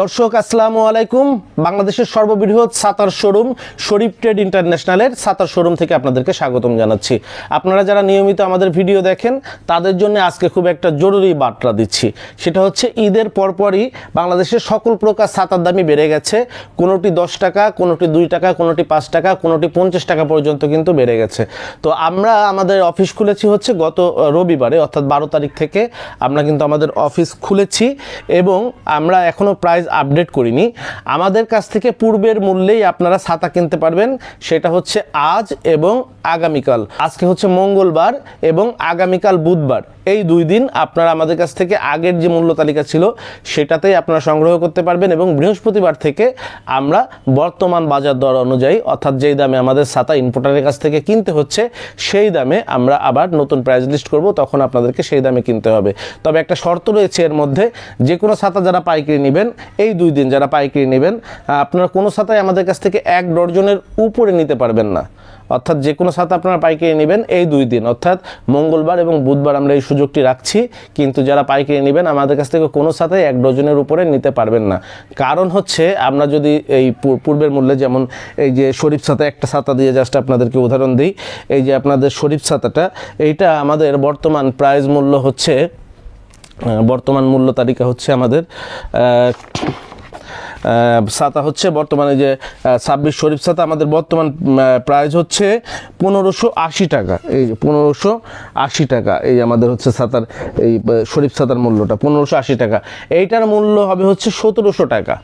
দর্শক, আসসালামু আলাইকুম। বাংলাদেশের সর্ববৃহৎ সাতার শোরুম, শরীফ ট্রেড ইন্টারন্যাশনালের সাতার শোরুম থেকে আপনাদেরকে স্বাগতম জানাচ্ছি। আপনারা যারা নিয়মিত আমাদের ভিডিও দেখেন, তাদের জন্য আজকে খুব একটা জরুরি বার্তা দিচ্ছি। সেটা হচ্ছে, ঈদের পরপরই বাংলাদেশের সকল প্রকার সাতার দামই বেড়ে গেছে। কোনোটি দশ টাকা, কোনোটি দুই টাকা, কোনোটি পাঁচ টাকা, কোনোটি পঞ্চাশ টাকা পর্যন্ত কিন্তু বেড়ে গেছে। তো আমরা আমাদের অফিস খুলেছি হচ্ছে গত রবিবারে, অর্থাৎ বারো তারিখ থেকে আমরা কিন্তু আমাদের অফিস খুলেছি এবং আমরা এখনও প্রাইস আপডেট করিনি। আমাদের কাছ থেকে পূর্বের মূল্যেই আপনারা ছাতা কিনতে পারবেন। সেটা হচ্ছে আজ এবং আগামীকাল। আজকে হচ্ছে মঙ্গলবার এবং আগামীকাল বুধবার। এই দুই দিন আপনারা আমাদের কাছ থেকে আগের যে মূল্য তালিকা ছিল, সেটাতেই আপনারা সংগ্রহ করতে পারবেন এবং বৃহস্পতিবার থেকে আমরা বর্তমান বাজার দর অনুযায়ী, অর্থাৎ যেই দামে আমাদের ছাতা ইম্পোর্টারের কাছ থেকে কিনতে হচ্ছে, সেই দামে আমরা আবার নতুন প্রাইস লিস্ট করব, তখন আপনাদেরকে সেই দামে কিনতে হবে। তবে একটা শর্ত রয়েছে এর মধ্যে, যে কোনো ছাতা যারা পাইকারি নেবেন এই দুই দিন যারা পাইকারি নেবেন আপনারা কোনো ছাতাই আমাদের কাছ থেকে এক ডর্জনের উপরে নিতে পারবেন না। অর্থাৎ যে কোনো ছাতা আপনারা পাইকারি নেবেন এই দুই দিন। অর্থাৎ মঙ্গলবার এবং বুধবার আমরা এই সুযোগটি রাখছি, কিন্তু যারা পাইকারি নেবেন, আমাদের কাছ থেকে কোনো ছাতাই এক ডজনের উপরে নিতে পারবেন না। কারণ হচ্ছে, আমরা যদি এই পূর্বের মূল্যে যেমন এই যে শরীফ ছাতা, একটা ছাতা দিয়ে জাস্ট আপনাদেরকে উদাহরণ দিই, এই যে আপনাদের শরীফ ছাতাটা, এইটা আমাদের বর্তমান প্রাইস মূল্য হচ্ছে বর্তমান মূল্য তালিকা হচ্ছে আমাদের ছাতা হচ্ছে বর্তমানে যে ছাব্বিশ শরীফ ছাতা, আমাদের বর্তমান প্রাইস হচ্ছে পনেরোশো আশি টাকা। এই যে পনেরোশো আশি টাকা, এই আমাদের হচ্ছে ছাতার, এই শরীফ ছাতার মূল্যটা, পনেরোশো আশি টাকা। এইটার মূল্য হবে হচ্ছে সতেরোশো টাকা।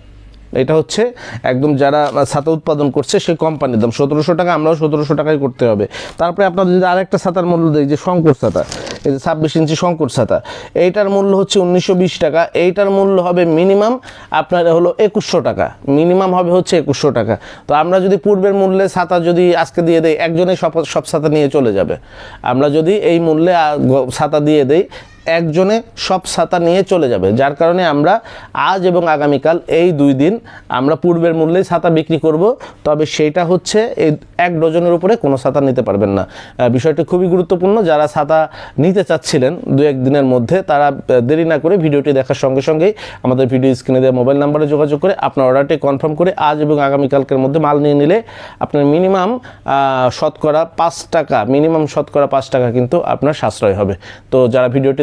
এটা হচ্ছে একদম যারা ছাতা উৎপাদন করছে সেই কোম্পানির দাম। সতেরোশো টাকা, আমরাও সতেরোশো টাকায় করতে হবে। তারপরে আপনাদের যদি আরেকটা ছাতার মূল্য দেয় যে শঙ্কর ছাতা এই যে ছাব্বিশ ইঞ্চি শঙ্কর ছাতা। এইটার মূল্য হচ্ছে উনিশশো বিশ টাকা। এইটার মূল্য হবে মিনিমাম আপনার হলো একুশশো টাকা। মিনিমাম হবে হচ্ছে একুশশো টাকা। তো আমরা যদি পূর্বের মূল্যে ছাতা যদি আজকে দিয়ে দেই একজনে সব সব ছাতা নিয়ে চলে যাবে। আমরা যদি এই মূল্যে ছাতা দিয়ে দেই একজনে সব ছাতা নিয়ে চলে যাবে। যার কারণে আমরা আজ এবং আগামীকাল এই দুই দিন আমরা পূর্বের মূল্যে ছাতা বিক্রি করব, তবে সেইটা হচ্ছে এই এক ডজনের উপরে কোনো ছাতা নিতে পারবেন না। বিষয়টি খুবই গুরুত্বপূর্ণ। যারা ছাতা নিতে চাচ্ছিলেন দু এক দিনের মধ্যে, তারা দেরি না করে ভিডিওটি দেখার সঙ্গে সঙ্গেই আমাদের ভিডিও স্ক্রিনে দেওয়া মোবাইল নাম্বারে যোগাযোগ করে আপনার অর্ডারটি কনফার্ম করে আজ এবং আগামীকালকের মধ্যে মাল নিয়ে নিলে আপনার মিনিমাম শতকরা পাঁচ টাকা, মিনিমাম শতকরা পাঁচ টাকা কিন্তু আপনার সাশ্রয় হবে। তো যারা ভিডিওটি